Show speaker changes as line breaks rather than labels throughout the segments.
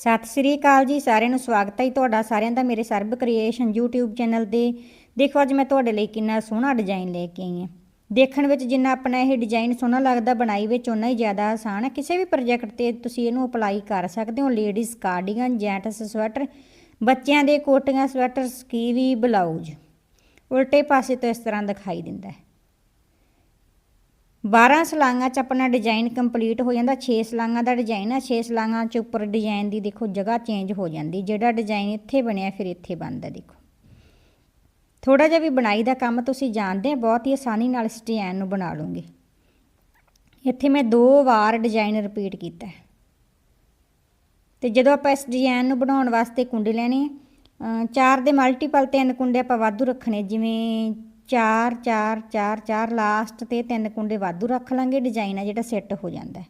ਸਤਿ ਸ੍ਰੀ ਅਕਾਲ ਜੀ, ਸਾਰਿਆਂ ਨੂੰ ਸਵਾਗਤ ਹੈ ਜੀ ਤੁਹਾਡਾ, ਸਾਰਿਆਂ ਦਾ ਮੇਰੇ ਸਰਬ ਕ੍ਰੀਏਸ਼ਨ YouTube ਚੈਨਲ ਤੇ। ਦੇਖੋ, ਅੱਜ ਮੈਂ ਤੁਹਾਡੇ ਲਈ ਕਿੰਨਾ ਸੋਹਣਾ ਡਿਜ਼ਾਈਨ ਲੈ ਕੇ ਆਈ ਹਾਂ। ਦੇਖਣ ਵਿੱਚ ਜਿੰਨਾ ਆਪਣਾ ਇਹ ਡਿਜ਼ਾਈਨ ਸੋਹਣਾ ਲੱਗਦਾ, ਬਣਾਈ ਵਿੱਚ ਉਨਾ ਹੀ ਜ਼ਿਆਦਾ ਆਸਾਨ ਹੈ। ਕਿਸੇ ਵੀ ਪ੍ਰੋਜੈਕਟ ਤੇ ਤੁਸੀਂ ਇਹਨੂੰ ਅਪਲਾਈ ਕਰ ਸਕਦੇ ਹੋ। ਲੇਡੀਜ਼ ਕਾਰਡੀਗਨ ਜੈਂਟਸ ਸਵੈਟਰ ਬੱਚਿਆਂ ਦੇ ਕੋਟੀਆਂ ਸਵੈਟਰ ਸਕੀਵੀ ਬਲਾਊਜ਼ ਉਲਟੇ ਪਾਸੇ ਤੋਂ ਇਸ ਤਰ੍ਹਾਂ ਦਿਖਾਈ ਦਿੰਦਾ ਹੈ। 12 ਸਲਾਂਗਾਂ ਚ ਆਪਣਾ ਡਿਜ਼ਾਈਨ ਕੰਪਲੀਟ ਹੋ ਜਾਂਦਾ 6 ਸਲਾਂਗਾਂ ਦਾ ਡਿਜ਼ਾਈਨ ਆ 6 ਸਲਾਂਗਾਂ ਚ ਉੱਪਰ ਡਿਜ਼ਾਈਨ ਦੀ ਦੇਖੋ ਜਗ੍ਹਾ ਚੇਂਜ ਹੋ ਜਾਂਦੀ, ਜਿਹੜਾ ਡਿਜ਼ਾਈਨ ਇੱਥੇ ਬਣਿਆ ਫਿਰ ਇੱਥੇ ਬਣਦਾ ਦੇਖੋ। ਥੋੜਾ ਜਿਹਾ ਵੀ ਬਣਾਈ ਦਾ ਕੰਮ ਤੁਸੀਂ ਜਾਣਦੇ ਆ ਬਹੁਤ ਹੀ ਆਸਾਨੀ ਨਾਲ ਇਸ ਡਿਜ਼ਾਈਨ ਨੂੰ ਬਣਾ ਲਓਗੇ। ਇੱਥੇ ਮੈਂ ਦੋ ਵਾਰ ਡਿਜ਼ਾਈਨ ਰਿਪੀਟ ਕੀਤਾ। ਹੈ ਤੇ ਜਦੋਂ ਆਪਾਂ ਇਸ ਡਿਜ਼ਾਈਨ ਨੂੰ ਬਣਾਉਣ ਵਾਸਤੇ ਕੁੰਡੇ ਲੈਣੇ ਆ ਚਾਰ ਦੇ ਮਲਟੀਪਲ ਤਿੰਨ ਕੁੰਡੇ ਆਪਾਂ ਵਾਧੂ ਰੱਖਣੇ, ਜਿਵੇਂ 4 4 4 4 ਲਾਸਟ ਤੇ ਤਿੰਨ ਕੁੰਡੇ ਵਾਧੂ ਰੱਖ ਲਾਂਗੇ ਡਿਜ਼ਾਈਨ ਆ ਜਿਹੜਾ ਸੈੱਟ ਹੋ ਜਾਂਦਾ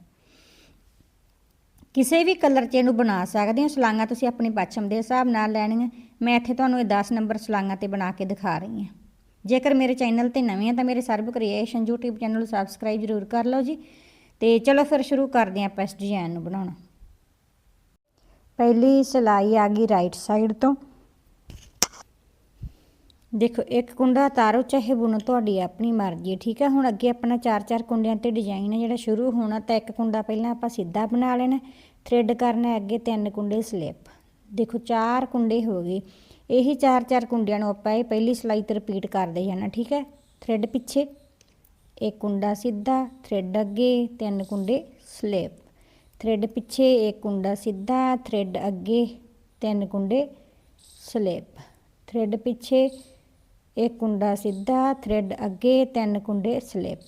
ਕਿਸੇ ਵੀ ਕਲਰ 'ਚ ਇਹਨੂੰ ਬਣਾ ਸਕਦੇ ਹੋ, ਸਲਾਂਗਾ ਤੁਸੀਂ ਆਪਣੀ ਪੱਛਮ ਦੇ ਹਿਸਾਬ ਨਾਲ ਲੈਣੀਆਂ। ਮੈਂ ਇੱਥੇ ਤੁਹਾਨੂੰ ਇਹ 10 ਨੰਬਰ ਸਲਾਂਗਾ ਤੇ ਬਣਾ ਕੇ ਦਿਖਾ ਰਹੀ ਹਾਂ। ਜੇਕਰ ਮੇਰੇ ਚੈਨਲ ਤੇ ਨਵੇਂ ਆ ਤਾਂ ਮੇਰੇ ਸਰਬ ਕ੍ਰੀਏਸ਼ਨ YouTube ਚੈਨਲ ਨੂੰ ਸਬਸਕ੍ਰਾਈਬ ਜ਼ਰੂਰ ਕਰ ਲਓ ਜੀ। ਤੇ ਚਲੋ ਫਿਰ ਸ਼ੁਰੂ ਕਰਦੇ ਹਾਂ ਆਪਾਂ ਇਸ ਡਿਜ਼ਾਈਨ ਨੂੰ ਬਣਾਉਣਾ। ਪਹਿਲੀ ਸਿਲਾਈ ਆ ਗਈ ਰਾਈਟ ਸਾਈਡ ਤੋਂ। ਦੇਖੋ, ਇੱਕ ਕੁੰਡਾ ਤਾਰੋ ਚਾਹੇ ਬੁਣੋ, ਤੁਹਾਡੀ ਆਪਣੀ ਮਰਜ਼ੀ ਹੈ, ਠੀਕ ਹੈ? ਹੁਣ ਅੱਗੇ ਆਪਣਾ ਚਾਰ ਚਾਰ ਕੁੰਡਿਆਂ ਤੇ ਡਿਜ਼ਾਈਨ ਹੈ, ਜਿਹੜਾ ਸ਼ੁਰੂ ਹੋਣਾ, ਤਾਂ ਇੱਕ ਕੁੰਡਾ ਪਹਿਲਾਂ ਆਪਾਂ ਸਿੱਧਾ ਬਣਾ ਲੈਣਾ ਥ੍ਰੈਡ ਕਰਨਾ ਅੱਗੇ ਤਿੰਨ ਕੁੰਡੇ ਸਲਿੱਪ ਦੇਖੋ, ਚਾਰ ਕੁੰਡੇ ਹੋ ਗਏ। ਇਹੀ ਚਾਰ ਚਾਰ ਕੁੰਡਿਆਂ ਨੂੰ ਆਪਾਂ ਇਹ ਪਹਿਲੀ ਸਲਾਈ ਤੇ ਰਿਪੀਟ ਕਰਦੇ ਜਾਣਾ, ਠੀਕ ਹੈ? ਥ੍ਰੈਡ ਪਿੱਛੇ, ਇੱਕ ਕੁੰਡਾ ਸਿੱਧਾ ਥ੍ਰੈਡ ਅੱਗੇ, ਤਿੰਨ ਕੁੰਡੇ ਸਲਿੱਪ ਥ੍ਰੈਡ ਪਿੱਛੇ, ਇੱਕ ਕੁੰਡਾ ਸਿੱਧਾ ਥ੍ਰੈਡ ਅੱਗੇ, ਤਿੰਨ ਕੁੰਡੇ ਸਲਿੱਪ ਥ੍ਰੈਡ ਪਿੱਛੇ ਇੱਕ ਕੁੰਡਾ ਸਿੱਧਾ ਥ੍ਰੈਡ ਅੱਗੇ, ਤਿੰਨ ਕੁੰਡੇ ਸਲਿੱਪ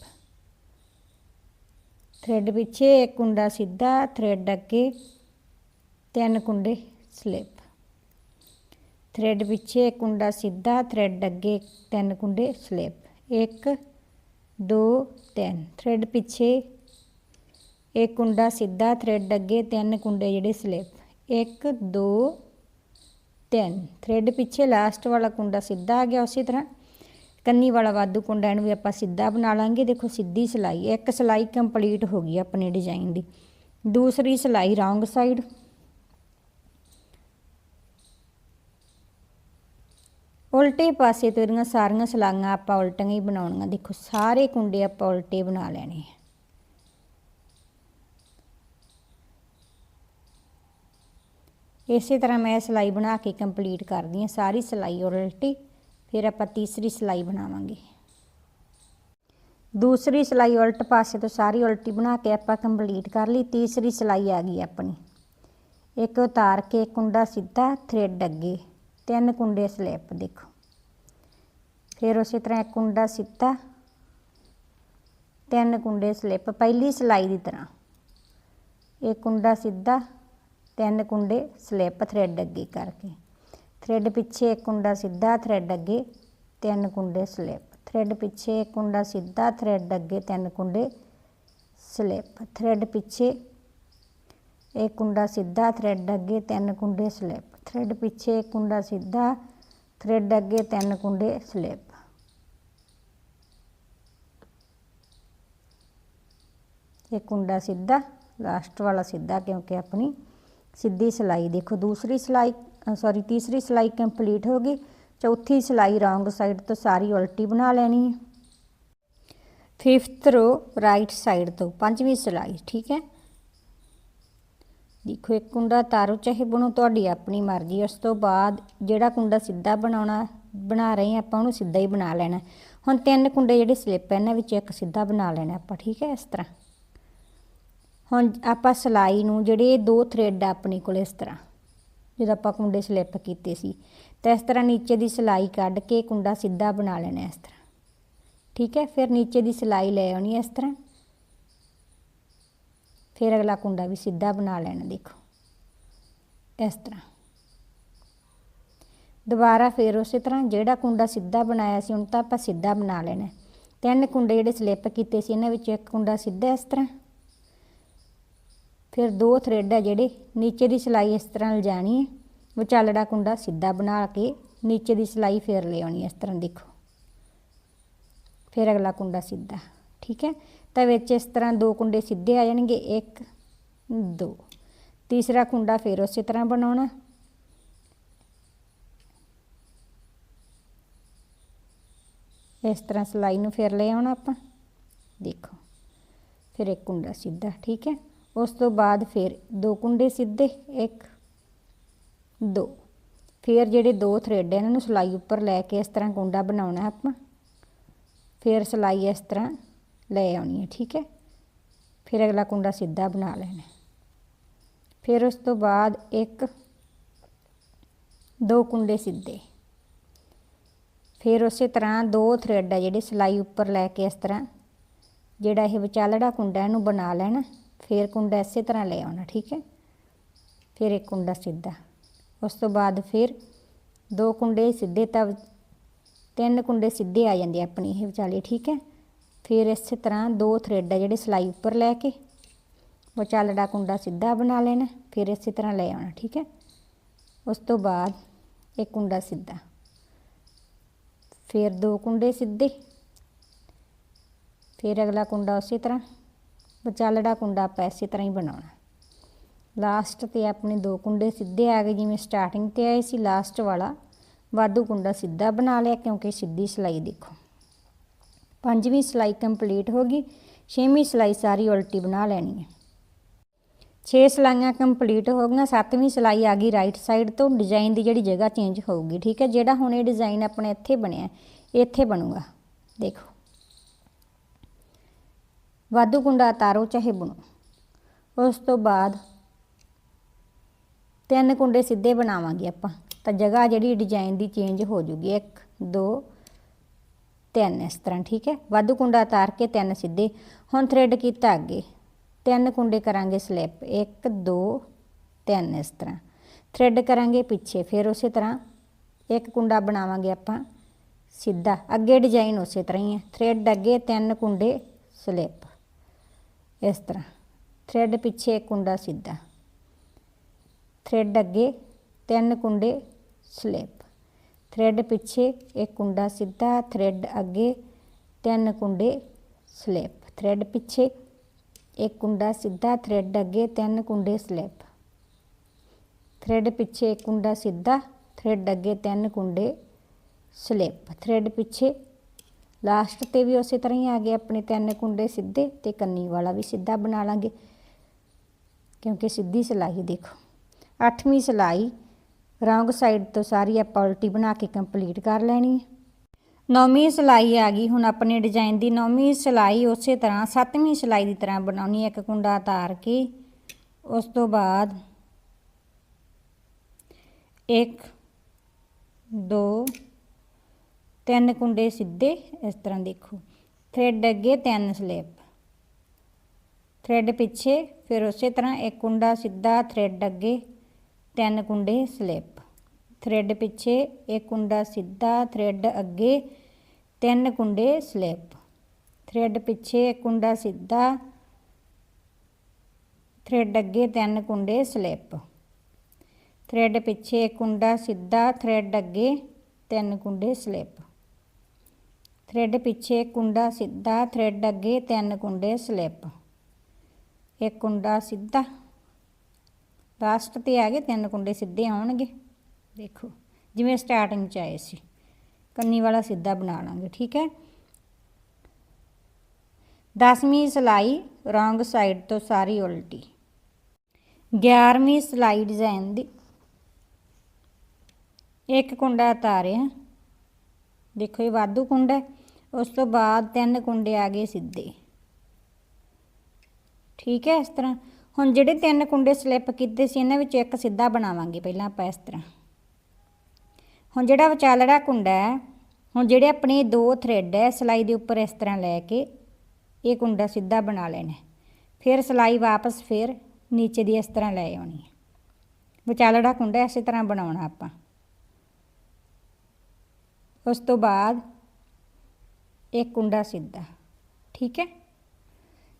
ਥ੍ਰੈਡ ਪਿੱਛੇ, ਇੱਕ ਕੁੰਡਾ ਸਿੱਧਾ ਥ੍ਰੈਡ ਅੱਗੇ, ਤਿੰਨ ਕੁੰਡੇ ਸਲਿੱਪ ਥ੍ਰੈਡ ਪਿੱਛੇ, ਇੱਕ ਕੁੰਡਾ ਸਿੱਧਾ ਥ੍ਰੈਡ ਅੱਗੇ, ਤਿੰਨ ਕੁੰਡੇ ਸਲਿੱਪ 1 2 3 ਥ੍ਰੈਡ ਪਿੱਛੇ, ਇੱਕ ਕੁੰਡਾ ਸਿੱਧਾ ਥ੍ਰੈਡ ਅੱਗੇ, ਤਿੰਨ ਕੁੰਡੇ ਜਿਹੜੇ ਸਲਿੱਪ 1 2 3 ਥ੍ਰੈਡ ਪਿੱਛੇ ਲਾਸਟ ਵਾਲਾ ਕੁੰਡਾ ਸਿੱਧਾ ਆ ਗਿਆ ਉਸੇ ਤਰ੍ਹਾਂ। ਕੰਨੀ ਵਾਲਾ ਵਾਧੂ ਕੁੰਡਾ, ਇਹਨੂੰ ਵੀ ਆਪਾਂ ਸਿੱਧਾ ਬਣਾ ਲਾਂਗੇ। ਦੇਖੋ, ਸਿੱਧੀ ਸਿਲਾਈ। ਇੱਕ ਸਿਲਾਈ ਕੰਪਲੀਟ ਹੋ ਗਈ ਆਪਣੇ ਡਿਜ਼ਾਈਨ ਦੀ। ਦੂਸਰੀ ਸਿਲਾਈ ਰੌਂਗ ਸਾਈਡ ਉਲਟੇ ਪਾਸੇ ਤੋਂ ਇਹਦੀਆਂ ਸਾਰੀਆਂ ਸਲਾਈਆਂ ਆਪਾਂ ਉਲਟੀਆਂ ਹੀ ਬਣਾਉਣੀਆਂ। ਦੇਖੋ, ਸਾਰੇ ਕੁੰਡੇ ਆਪਾਂ ਉਲਟੇ ਬਣਾ ਲੈਣੇ ਆ। ਇਸੇ ਤਰ੍ਹਾਂ ਮੈਂ ਸਿਲਾਈ ਬਣਾ ਕੇ ਕੰਪਲੀਟ ਕਰਦੀ ਹਾਂ, ਸਾਰੀ ਸਿਲਾਈ ਉਲਟੀ, ਫਿਰ ਆਪਾਂ ਤੀਸਰੀ ਸਿਲਾਈ ਬਣਾਵਾਂਗੇ। ਦੂਸਰੀ ਸਿਲਾਈ ਉਲਟ ਪਾਸੇ ਤੋਂ ਸਾਰੀ ਉਲਟੀ ਬਣਾ ਕੇ ਆਪਾਂ ਕੰਪਲੀਟ ਕਰ ਲਈ, ਤੀਸਰੀ ਸਿਲਾਈ ਆ ਗਈ ਆਪਣੀ। ਇੱਕ ਉਤਾਰ ਕੇ ਕੁੰਡਾ ਸਿੱਧਾ ਥ੍ਰੈਡ ਅੱਗੇ, ਤਿੰਨ ਕੁੰਡੇ ਸਲਿੱਪ ਦੇਖੋ। ਫਿਰ ਉਸੇ ਤਰ੍ਹਾਂ ਇੱਕ ਕੁੰਡਾ ਸਿੱਧਾ, ਤਿੰਨ ਕੁੰਡੇ ਸਲਿੱਪ ਪਹਿਲੀ ਸਿਲਾਈ ਦੀ ਤਰ੍ਹਾਂ। ਇਹ ਕੁੰਡਾ ਸਿੱਧਾ ਤਿੰਨ ਕੁੰਡੇ ਸਲਿੱਪ ਥਰੈਡ ਅੱਗੇ ਕਰਕੇ। ਥ੍ਰੈਡ ਪਿੱਛੇ ਇੱਕ ਕੁੰਡਾ ਸਿੱਧਾ ਥਰੈਡ ਅੱਗੇ, ਤਿੰਨ ਕੁੰਡੇ ਸਲਿੱਪ। ਥ੍ਰੈਡ ਪਿੱਛੇ ਇੱਕ ਕੁੰਡਾ ਸਿੱਧਾ ਥਰੈਡ ਅੱਗੇ, ਤਿੰਨ ਕੁੰਡੇ ਸਲਿੱਪ। ਥ੍ਰੈਡ ਪਿੱਛੇ ਇੱਕ ਕੁੰਡਾ ਸਿੱਧਾ ਥ੍ਰੈਡ ਅੱਗੇ, ਤਿੰਨ ਕੁੰਡੇ ਸਲਿੱਪ। ਥਰੈਡ ਪਿੱਛੇ ਇੱਕ ਕੁੰਡਾ ਸਿੱਧਾ ਥ੍ਰੈਡ ਅੱਗੇ, ਤਿੰਨ ਕੁੰਡੇ ਸਲਿੱਪ। ਇਹ ਕੁੰਡਾ ਸਿੱਧਾ ਲਾਸਟ ਵਾਲਾ ਸਿੱਧਾ, ਕਿਉਂਕਿ ਆਪਣੀ ਸਿੱਧੀ ਸਿਲਾਈ। ਦੇਖੋ, ਦੂਸਰੀ ਸਿਲਾਈ ਸੌਰੀ ਤੀਸਰੀ ਸਿਲਾਈ ਕੰਪਲੀਟ ਹੋ ਗਈ। ਚੌਥੀ ਸਿਲਾਈ ਰੌਂਗ ਸਾਈਡ ਤੋਂ ਸਾਰੀ ਉਲਟੀ ਬਣਾ ਲੈਣੀ ਹੈ। ਫਿਫਥ ਰੋ ਰਾਈਟ ਸਾਈਡ ਤੋਂ ਪੰਜਵੀਂ ਸਿਲਾਈ, ਠੀਕ ਹੈ? ਦੇਖੋ, ਇੱਕ ਕੁੰਡਾ ਤਾਰੋ, ਚਾਹੇ ਬਣੋ, ਤੁਹਾਡੀ ਆਪਣੀ ਮਰਜ਼ੀ ਉਸ ਤੋਂ ਬਾਅਦ ਜਿਹੜਾ ਕੁੰਡਾ ਸਿੱਧਾ ਬਣਾਉਣਾ, ਬਣਾ ਰਹੇ ਹਾਂ ਆਪਾਂ, ਉਹਨੂੰ ਸਿੱਧਾ ਹੀ ਬਣਾ ਲੈਣਾ। ਹੁਣ ਤਿੰਨ ਕੁੰਡੇ ਜਿਹੜੇ ਸਲਿੱਪ ਹੈ, ਇਹਨਾਂ ਵਿੱਚ ਇੱਕ ਸਿੱਧਾ ਬਣਾ ਲੈਣਾ ਆਪਾਂ, ਠੀਕ ਹੈ? ਇਸ ਤਰ੍ਹਾਂ। ਹੁਣ ਆਪਾਂ ਸਿਲਾਈ ਨੂੰ, ਜਿਹੜੇ ਦੋ ਥ੍ਰੈਡ ਆ ਆਪਣੇ ਕੋਲ ਇਸ ਤਰ੍ਹਾਂ, ਜਦੋਂ ਆਪਾਂ ਕੁੰਡੇ ਸਲਿੱਪ ਕੀਤੇ ਸੀ, ਤਾਂ ਇਸ ਤਰ੍ਹਾਂ ਨੀਚੇ ਦੀ ਸਿਲਾਈ ਕੱਢ ਕੇ ਕੁੰਡਾ ਸਿੱਧਾ ਬਣਾ ਲੈਣਾ ਇਸ ਤਰ੍ਹਾਂ। ਠੀਕ ਹੈ? ਫਿਰ ਨੀਚੇ ਦੀ ਸਿਲਾਈ ਲੈ ਆਉਣੀ ਇਸ ਤਰ੍ਹਾਂ। ਫਿਰ ਅਗਲਾ ਕੁੰਡਾ ਵੀ ਸਿੱਧਾ ਬਣਾ ਲੈਣਾ, ਦੇਖੋ। ਇਸ ਤਰ੍ਹਾਂ। ਦੁਬਾਰਾ ਫਿਰ ਉਸੇ ਤਰ੍ਹਾਂ, ਜਿਹੜਾ ਕੁੰਡਾ ਸਿੱਧਾ ਬਣਾਇਆ ਸੀ, ਹੁਣ ਤਾਂ ਆਪਾਂ ਸਿੱਧਾ ਬਣਾ ਲੈਣਾ। ਤਿੰਨ ਕੁੰਡੇ ਜਿਹੜੇ ਸਲਿੱਪ ਕੀਤੇ ਸੀ, ਇਹਨਾਂ ਵਿੱਚ ਇੱਕ ਕੁੰਡਾ ਸਿੱਧਾ ਇਸ ਤਰ੍ਹਾਂ। ਫਿਰ ਦੋ ਥ੍ਰੈਡ ਆ ਜਿਹੜੇ, ਨੀਚੇ ਦੀ ਸਿਲਾਈ ਇਸ ਤਰ੍ਹਾਂ ਲਿਜਾਣੀ ਹੈ। ਵਿਚਾਲੜਾ ਕੁੰਡਾ ਸਿੱਧਾ ਬਣਾ ਕੇ ਨੀਚੇ ਦੀ ਸਿਲਾਈ ਫੇਰ ਲੈ ਆਉਣੀ ਇਸ ਤਰ੍ਹਾਂ ਦੇਖੋ। ਫਿਰ ਅਗਲਾ ਕੁੰਡਾ ਸਿੱਧਾ, ਠੀਕ ਹੈ? ਤਾਂ ਵਿੱਚ ਇਸ ਤਰ੍ਹਾਂ ਦੋ ਕੁੰਡੇ ਸਿੱਧੇ ਆ ਜਾਣਗੇ 1 2 ਤੀਸਰਾ ਕੁੰਡਾ ਫਿਰ ਉਸੇ ਤਰ੍ਹਾਂ ਬਣਾਉਣਾ। ਇਸ ਤਰ੍ਹਾਂ ਸਲਾਈ ਨੂੰ ਫਿਰ ਲੈ ਆਉਣਾ ਆਪਾਂ। ਦੇਖੋ, ਫਿਰ ਇੱਕ ਕੁੰਡਾ ਸਿੱਧਾ, ਠੀਕ ਹੈ? ਉਸ ਤੋਂ ਬਾਅਦ ਫਿਰ ਦੋ ਕੁੰਡੇ ਸਿੱਧੇ, ਇੱਕ, ਦੋ। ਫਿਰ ਜਿਹੜੇ ਦੋ ਥਰੈਡ ਇਹਨਾਂ ਨੂੰ ਸਲਾਈ ਉੱਪਰ ਲੈ ਕੇ ਇਸ ਤਰ੍ਹਾਂ ਕੁੰਡਾ ਬਣਾਉਣਾ ਆਪਾਂ। ਫਿਰ ਸਲਾਈ ਇਸ ਤਰ੍ਹਾਂ ਲੈ ਆਉਣੀ ਹੈ, ਠੀਕ ਹੈ? ਫਿਰ ਅਗਲਾ ਕੁੰਡਾ ਸਿੱਧਾ ਬਣਾ ਲੈਣਾ ਫਿਰ ਉਸ ਤੋਂ ਬਾਅਦ ਇੱਕ, ਦੋ ਕੁੰਡੇ ਸਿੱਧੇ। ਫਿਰ ਉਸੇ ਤਰ੍ਹਾਂ ਦੋ ਥਰੈਡ ਆ ਜਿਹੜੇ ਸਲਾਈ ਉੱਪਰ ਲੈ ਕੇ ਇਸ ਤਰ੍ਹਾਂ ਜਿਹੜਾ ਇਹ ਵਿਚਾਲੜਾ ਕੁੰਡਾ ਇਹਨੂੰ ਬਣਾ ਲੈਣਾ। ਫਿਰ ਕੁੰਡਾ ਇਸੇ ਤਰ੍ਹਾਂ ਲੈ ਆਉਣਾ, ਠੀਕ ਹੈ? ਫਿਰ ਇੱਕ ਕੁੰਡਾ ਸਿੱਧਾ। ਉਸ ਤੋਂ ਬਾਅਦ ਫਿਰ ਦੋ ਕੁੰਡੇ ਸਿੱਧੇ ਤਾਂ ਤਿੰਨ ਕੁੰਡੇ ਸਿੱਧੇ ਆ ਜਾਂਦੇ ਆਪਣੀ ਇਹ ਵਿਚਾਲੇ, ਠੀਕ ਹੈ? ਫਿਰ ਇਸੇ ਤਰ੍ਹਾਂ ਦੋ ਥਰੈਡ ਆ ਜਿਹੜੇ ਸਲਾਈ ਉੱਪਰ ਲੈ ਕੇ ਵਿਚਾਲੜਾ ਕੁੰਡਾ ਸਿੱਧਾ ਬਣਾ ਲੈਣਾ, ਫਿਰ ਇਸੇ ਤਰ੍ਹਾਂ ਲੈ ਆਉਣਾ, ਠੀਕ ਹੈ? ਉਸ ਤੋਂ ਬਾਅਦ ਇੱਕ ਕੁੰਡਾ ਸਿੱਧਾ। ਫਿਰ ਦੋ ਕੁੰਡੇ ਸਿੱਧੇ। ਫਿਰ ਅਗਲਾ ਕੁੰਡਾ ਉਸੇ ਤਰ੍ਹਾਂ। ਵਿਚਾਲੜਾ ਕੁੰਡਾ ਆਪਾਂ ਇਸੇ ਤਰ੍ਹਾਂ ਹੀ ਬਣਾਉਣਾ। ਲਾਸਟ ਤੇ ਆਪਣੇ ਦੋ ਕੁੰਡੇ ਸਿੱਧੇ ਆ ਗਏ, ਜਿਵੇਂ ਸਟਾਰਟਿੰਗ ਤੇ ਆਏ ਸੀ ਲਾਸਟ ਵਾਲਾ। ਵਾਧੂ ਕੁੰਡਾ ਸਿੱਧਾ ਬਣਾ ਲਿਆ, ਕਿਉਂਕਿ ਸਿੱਧੀ ਸਿਲਾਈ ਦੇਖੋ। ਪੰਜਵੀਂ ਸਿਲਾਈ ਕੰਪਲੀਟ ਹੋ ਗਈ, ਛੇਵੀਂ ਸਿਲਾਈ ਸਾਰੀ ਉਲਟੀ ਬਣਾ ਲੈਣੀ ਹੈ। 6 ਸਿਲਾਈਆਂ ਕੰਪਲੀਟ ਹੋ ਗਈਆਂ, ਸੱਤਵੀਂ ਸਿਲਾਈ ਆ ਗਈ ਰਾਈਟ ਸਾਈਡ ਤੋਂ ਡਿਜ਼ਾਈਨ ਦੀ ਜਿਹੜੀ ਜਗ੍ਹਾ ਚੇਂਜ ਹੋਊਗੀ, ਠੀਕ ਹੈ? ਜਿਹੜਾ ਹੁਣ ਇਹ ਡਿਜ਼ਾਈਨ ਆਪਣੇ ਇੱਥੇ ਬਣਿਆ, ਇੱਥੇ ਬਣੂਗਾ। ਦੇਖੋ। ਵਾਧੂ ਕੁੰਡਾ ਤਾਰੋ ਚਾਹੇ ਬਣੋ। ਉਸ ਤੋਂ ਬਾਅਦ ਤਿੰਨ ਕੁੰਡੇ ਸਿੱਧੇ ਬਣਾਵਾਂਗੇ ਆਪਾਂ। ਤਾਂ ਜਗ੍ਹਾ ਜਿਹੜੀ ਡਿਜ਼ਾਈਨ ਦੀ ਚੇਂਜ ਹੋ ਜੂਗੀ। 1 2 ਤਿੰਨ ਇਸ ਤਰ੍ਹਾਂ, ਠੀਕ ਹੈ? ਵਾਧੂ ਕੁੰਡਾ ਤਾਰ ਕੇ ਤਿੰਨ ਸਿੱਧੇ। ਹੁਣ ਥਰੈਡ ਕੀਤਾ ਅੱਗੇ। ਤਿੰਨ ਕੁੰਡੇ ਕਰਾਂਗੇ ਸਲਿੱਪ 1 2 3 ਇਸ ਤਰ੍ਹਾਂ। ਥਰੈਡ ਕਰਾਂਗੇ ਪਿੱਛੇ। ਫਿਰ ਉਸੇ ਤਰ੍ਹਾਂ ਇੱਕ ਕੁੰਡਾ ਬਣਾਵਾਂਗੇ ਆਪਾਂ ਸਿੱਧਾ। ਅੱਗੇ ਡਿਜ਼ਾਈਨ ਉਸੇ ਤਰ੍ਹਾਂ ਹੀ ਹੈ। ਥਰੈਡ ਅੱਗੇ ਤਿੰਨ ਕੁੰਡੇ ਸਲਿੱਪ ਇਸ ਤਰ੍ਹਾਂ। ਥਰੈਡ ਪਿੱਛੇ ਇੱਕ ਕੁੰਡਾ ਸਿੱਧਾ। ਥਰੈਡ ਅੱਗੇ ਤਿੰਨ ਕੁੰਡੇ ਸਲਿੱਪ ਥਰੈਡ ਪਿੱਛੇ ਇੱਕ ਕੁੰਡਾ ਸਿੱਧਾ, ਥਰੈਡ ਅੱਗੇ ਤਿੰਨ ਕੁੰਡੇ ਸਲਿੱਪ ਥਰੈਡ ਪਿੱਛੇ ਇੱਕ ਕੁੰਡਾ ਸਿੱਧਾ, ਥਰੈਡ ਅੱਗੇ ਤਿੰਨ ਕੁੰਡੇ ਸਲਿੱਪ ਥਰੈਡ ਪਿੱਛੇ ਇੱਕ ਕੁੰਡਾ ਸਿੱਧਾ, ਥਰੈਡ ਅੱਗੇ ਤਿੰਨ ਕੁੰਡੇ ਸਲਿੱਪ ਥਰੈਡ ਪਿੱਛੇ ਲਾਸਟ ਤੇ ਵੀ ਉਸੇ ਤਰ੍ਹਾਂ ਹੀ ਆ ਗਏ ਆਪਣੇ ਤਿੰਨ ਕੁੰਡੇ ਸਿੱਧੇ ਤੇ ਕੰਨੀ ਵਾਲਾ ਵੀ ਸਿੱਧਾ ਬਣਾ ਲਾਂਗੇ। ਕਿਉਂਕਿ ਸਿੱਧੀ ਸਿਲਾਈ ਦੇਖੋ। ਅੱਠਵੀਂ ਸਿਲਾਈ, ਰੌਂਗ ਸਾਈਡ ਤੋਂ ਸਾਰੀ ਆਪਾਂ ਉਲਟੀ ਬਣਾ ਕੇ ਕੰਪਲੀਟ ਕਰ ਲੈਣੀ ਹੈ। ਨੌਵੀਂ ਸਿਲਾਈ ਆ ਗਈ, ਹੁਣ ਆਪਣੇ ਡਿਜ਼ਾਈਨ ਦੀ ਨੌਵੀਂ ਸਿਲਾਈ ਉਸੇ ਤਰ੍ਹਾਂ, ਸੱਤਵੀਂ ਸਿਲਾਈ ਦੀ ਤਰ੍ਹਾਂ ਬਣਾਉਣੀ ਇੱਕ ਕੁੰਡਾ ਉਤਾਰ ਕੇ। ਉਸ ਤੋਂ ਬਾਅਦ ਇੱਕ, ਦੋ ਤਿੰਨ ਕੁੰਡੇ ਸਿੱਧੇ ਇਸ ਤਰ੍ਹਾਂ ਦੇਖੋ। ਥਰੈਡ ਅੱਗੇ ਤਿੰਨ ਸਲਿੱਪ ਥਰੈਡ ਪਿੱਛੇ, ਫਿਰ ਉਸੇ ਤਰ੍ਹਾਂ ਇੱਕ ਕੁੰਡਾ ਸਿੱਧਾ ਥਰੈਡ ਅੱਗੇ ਤਿੰਨ ਕੁੰਡੇ ਸਲਿੱਪ ਥਰੈਡ ਪਿੱਛੇ, ਇੱਕ ਕੁੰਡਾ ਸਿੱਧਾ ਥਰੈਡ ਅੱਗੇ ਤਿੰਨ ਕੁੰਡੇ ਸਲਿੱਪ ਥਰੈਡ ਪਿੱਛੇ, ਇੱਕ ਕੁੰਡਾ ਸਿੱਧਾ ਥਰੈਡ ਅੱਗੇ ਤਿੰਨ ਕੁੰਡੇ ਸਲਿੱਪ ਥਰੈਡ ਪਿੱਛੇ, ਇੱਕ ਕੁੰਡਾ ਸਿੱਧਾ ਥਰੈਡ ਅੱਗੇ ਤਿੰਨ ਕੁੰਡੇ ਸਲਿੱਪ ਥਰੈਡ ਪਿੱਛੇ ਕੁੰਡਾ ਸਿੱਧਾ, ਥਰੈਡ ਅੱਗੇ ਤਿੰਨ ਕੁੰਡੇ ਸਲਿੱਪ। ਇੱਕ ਕੁੰਡਾ ਸਿੱਧਾ। ਲਾਸਟ ਤੇ ਆ ਗਏ, ਤਿੰਨ ਕੁੰਡੇ ਸਿੱਧੇ ਆਉਣਗੇ। ਦੇਖੋ, ਜਿਵੇਂ ਸਟਾਰਟਿੰਗ ਚ ਆਏ ਸੀ। ਕੰਨੀ ਵਾਲਾ ਸਿੱਧਾ ਬਣਾ ਲਾਂਗੇ, ਠੀਕ ਹੈ? ਦਸਵੀਂ ਸਿਲਾਈ, ਰੌਂਗ ਸਾਈਡ ਤੋਂ ਸਾਰੀ ਉਲਟੀ। 11ਵੀਂ ਸਿਲਾਈ ਡਿਜ਼ਾਈਨ ਦੀ। ਇੱਕ ਕੁੰਡਾ ਤਾਰਿਆ ਦੇਖੋ ਇਹ ਵਾਧੂ ਕੁੰਡ ਹੈ। ਉਸ ਤੋਂ ਬਾਅਦ ਤਿੰਨ ਕੁੰਡੇ ਆ ਗਏ ਸਿੱਧੇ। ਠੀਕ ਹੈ ਇਸ ਤਰ੍ਹਾਂ। ਹੁਣ ਜਿਹੜੇ ਤਿੰਨ ਕੁੰਡੇ ਸਲਿੱਪ ਕੀਤੇ ਸੀ, ਇਹਨਾਂ ਵਿੱਚ ਇੱਕ ਸਿੱਧਾ ਬਣਾਵਾਂਗੇ ਪਹਿਲਾਂ ਆਪਾਂ ਇਸ ਤਰ੍ਹਾਂ। ਹੁਣ ਜਿਹੜਾ ਵਿਚਾਲੜਾ ਕੁੰਡਾ ਹੈ, ਹੁਣ ਜਿਹੜੇ ਆਪਣੇ ਦੋ ਥਰੈਡ ਹੈ, ਸਿਲਾਈ ਦੇ ਉੱਪਰ ਇਸ ਤਰ੍ਹਾਂ ਲੈ ਕੇ ਇਹ ਕੁੰਡਾ ਸਿੱਧਾ ਬਣਾ ਲੈਣਾ ਫਿਰ ਸਿਲਾਈ ਵਾਪਸ ਫਿਰ ਨੀਚੇ ਦੀ ਇਸ ਤਰ੍ਹਾਂ ਲੈ ਆਉਣੀ ਹੈ। ਵਿਚਾਲੜਾ ਕੁੰਡਾ ਇਸੇ ਤਰ੍ਹਾਂ ਬਣਾਉਣਾ ਆਪਾਂ। ਉਸ ਤੋਂ ਬਾਅਦ ਇੱਕ ਕੁੰਡਾ ਸਿੱਧਾ, ਠੀਕ ਹੈ?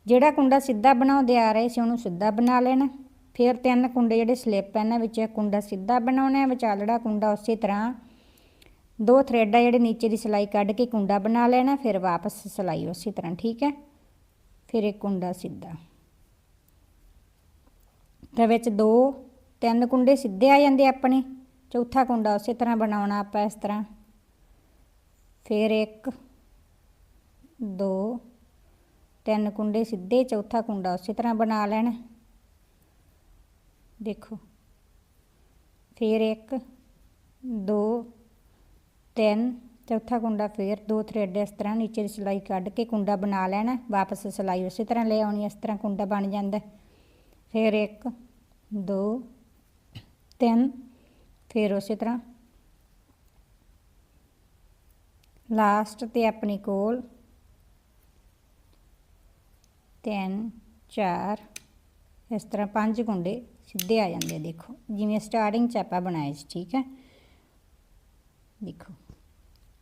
ਜਿਹੜਾ ਕੁੰਡਾ ਸਿੱਧਾ ਬਣਾਉਂਦੇ ਆ ਰਹੇ ਸੀ, ਉਹਨੂੰ ਸਿੱਧਾ ਬਣਾ ਲੈਣਾ। ਫਿਰ ਤਿੰਨ ਕੁੰਡੇ ਜਿਹੜੇ ਸਲਿੱਪ ਹੈ ਇਹਨਾਂ ਵਿੱਚ, ਇੱਕ ਕੁੰਡਾ ਸਿੱਧਾ ਬਣਾਉਣਾ ਹੈ ਵਿਚਾਲੜਾ ਕੁੰਡਾ ਉਸੇ ਤਰ੍ਹਾਂ। ਦੋ ਥਰੈਡਾਂ ਜਿਹੜੇ ਨੀਚੇ ਦੀ ਸਿਲਾਈ ਕੱਢ ਕੇ ਕੁੰਡਾ ਬਣਾ ਲੈਣਾ, ਫਿਰ ਵਾਪਸ ਸਿਲਾਈ ਉਸੇ ਤਰ੍ਹਾਂ, ਠੀਕ ਹੈ? ਫਿਰ ਇੱਕ ਕੁੰਡਾ ਸਿੱਧਾ। ਤੇ ਵਿੱਚ ਦੋ, ਤਿੰਨ ਕੁੰਡੇ ਸਿੱਧੇ ਆ ਜਾਂਦੇ ਆਪਣੇ। ਚੌਥਾ ਕੁੰਡਾ ਉਸੇ ਤਰ੍ਹਾਂ ਬਣਾਉਣਾ ਆਪਾਂ ਇਸ ਤਰ੍ਹਾਂ। ਫਿਰ ਇੱਕ, ਦੋ, ਤਿੰਨ ਕੁੰਡੇ ਸਿੱਧੇ, ਚੌਥਾ ਕੁੰਡਾ ਉਸੇ ਤਰ੍ਹਾਂ ਬਣਾ ਲੈਣਾ। ਦੇਖੋ। ਫਿਰ ਇੱਕ, ਦੋ, ਤਿੰਨ, ਚੌਥਾ ਕੁੰਡਾ ਫਿਰ ਦੋ ਥਰੈਡ ਇਸ ਤਰ੍ਹਾਂ ਨੀਚੇ ਦੀ ਸਿਲਾਈ ਕੱਢ ਕੇ ਕੁੰਡਾ ਬਣਾ ਲੈਣਾ। ਵਾਪਸ ਸਿਲਾਈ ਉਸੇ ਤਰ੍ਹਾਂ ਲੈ ਆਉਣੀ, ਇਸ ਤਰ੍ਹਾਂ ਕੁੰਡਾ ਬਣ ਜਾਂਦਾ। ਫਿਰ ਇੱਕ, ਦੋ, ਤਿੰਨ, ਫਿਰ ਉਸੇ ਤਰ੍ਹਾਂ ਲਾਸਟ ਤੇ ਆਪਣੇ ਕੋਲ ਤਿੰਨ, ਚਾਰ, ਇਸ ਤਰ੍ਹਾਂ ਪੰਜ ਗੁੰਡੇ ਸਿੱਧੇ ਆ ਜਾਂਦੇ ਦੇਖੋ। ਜਿਵੇਂ ਸਟਾਰਟਿੰਗ ਚ ਆਪਾਂ ਬਣਾਏ ਸੀ, ਠੀਕ ਹੈ? ਦੇਖੋ।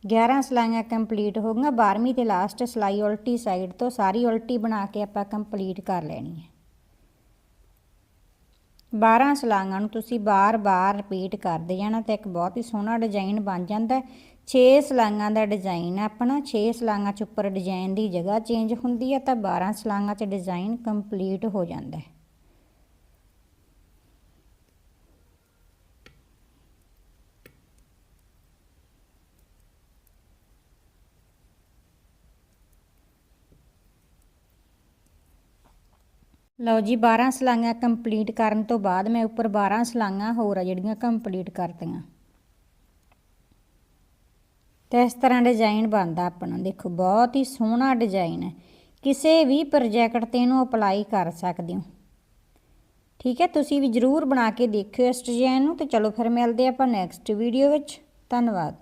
11 ਸਲਾਈਆਂ ਕੰਪਲੀਟ ਹੋ ਗਈਆਂ 12ਵੀਂ ਤੇ ਲਾਸਟ ਸਲਾਈ ਉਲਟੀ ਸਾਈਡ ਤੋਂ ਸਾਰੀ ਉਲਟੀ ਬਣਾ ਕੇ ਆਪਾਂ ਕੰਪਲੀਟ ਕਰ ਲੈਣੀ ਹੈ। 12 ਸਲਾਈਆਂ ਨੂੰ ਤੁਸੀਂ ਬਾਰ-ਬਾਰ ਰਿਪੀਟ ਕਰਦੇ ਜਾਣਾ ਤੇ ਇੱਕ ਬਹੁਤ ਹੀ ਸੋਹਣਾ ਡਿਜ਼ਾਈਨ ਬਣ ਜਾਂਦਾ 6 ਸਲਾਈਆਂ ਦਾ ਡਿਜ਼ਾਈਨ ਆਪਣਾ 6 ਸਲਾਈਆਂ ਚ ਉੱਪਰ ਡਿਜ਼ਾਈਨ ਦੀ ਜਗ੍ਹਾ ਚੇਂਜ ਹੁੰਦੀ ਹੈ ਤਾਂ 12 ਸਲਾਈਆਂ ਚ ਡਿਜ਼ਾਈਨ ਕੰਪਲੀਟ ਹੋ ਜਾਂਦਾ ਹੈ। ਲਓ ਜੀ 12 ਸਲਾਈਆਂ ਕੰਪਲੀਟ ਕਰਨ ਤੋਂ ਬਾਅਦ ਮੈਂ ਉੱਪਰ 12 ਸਲਾਈਆਂ ਹੋਰ ਆ ਜਿਹੜੀਆਂ ਕੰਪਲੀਟ ਕਰਤੀਆਂ। ਤੇ ਇਸ ਤਰ੍ਹਾਂ ਡਿਜ਼ਾਈਨ ਬਣਦਾ ਆਪਣਾ। ਦੇਖੋ, ਬਹੁਤ ਹੀ ਸੋਹਣਾ ਡਿਜ਼ਾਈਨ ਹੈ। ਕਿਸੇ ਵੀ ਪ੍ਰੋਜੈਕਟ ਤੇ ਇਹਨੂੰ ਅਪਲਾਈ ਕਰ ਸਕਦੇ ਹੋ। ਠੀਕ ਹੈ, ਤੁਸੀਂ ਵੀ ਜਰੂਰ ਬਣਾ ਕੇ ਦੇਖਿਓ ਇਸ ਡਿਜ਼ਾਈਨ ਨੂੰ ਤੇ ਚਲੋ ਫਿਰ ਮਿਲਦੇ ਆਪਾਂ ਨੈਕਸਟ ਵੀਡੀਓ ਵਿੱਚ। ਧੰਨਵਾਦ।